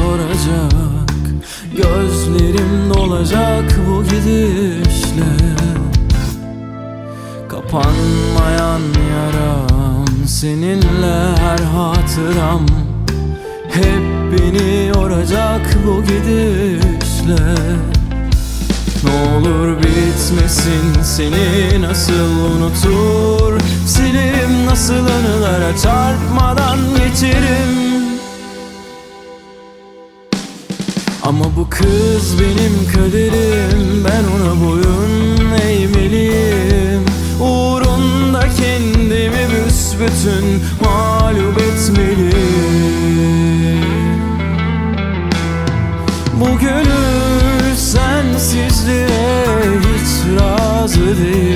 olacak Gözlerim dolacak bu gidişle. Kapanmayan yaram Seninle her hatıram. Hep beni yoracak bu gidişle. Ne olur bitmesin seni nasıl unutur? Silim nasıl anılara çarpmadan geçerim Ama bu kız benim kaderim Ben ona boyun eğmeliyim. Uğrunda kendimi büsbütün mağlup etmeliyim. Bu gönül sensizliğe hiç razı değil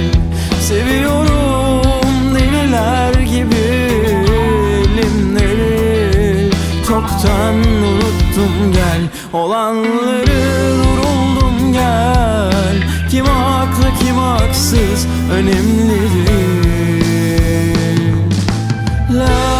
olanları duruldum gel. Kim haklı kim haksız önemli değil La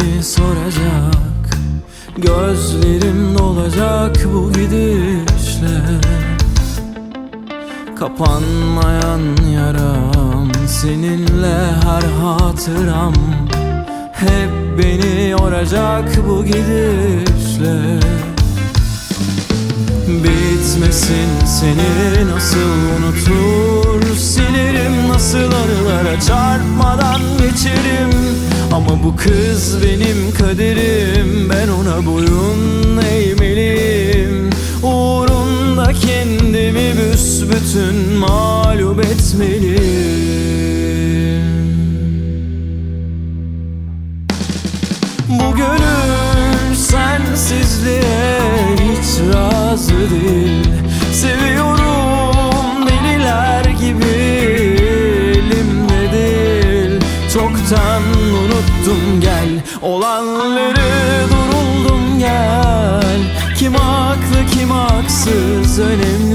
seni soracak Gözlerim dolacak bu gidişle. Kapanmayan yaram Seninle her hatıram. Hep beni yoracak bu gidişle. Bitmesin seni nasıl unutur Silerim nasıl anılara çarpmadan geçerim Ama bu kız benim kaderim. Ben ona boyun eğmeliyim. Uğrunda kendimi büsbütün mağlup etmeliyim unuttum gel. Olanları duruldum gel. Kim haklı kim haksız önemli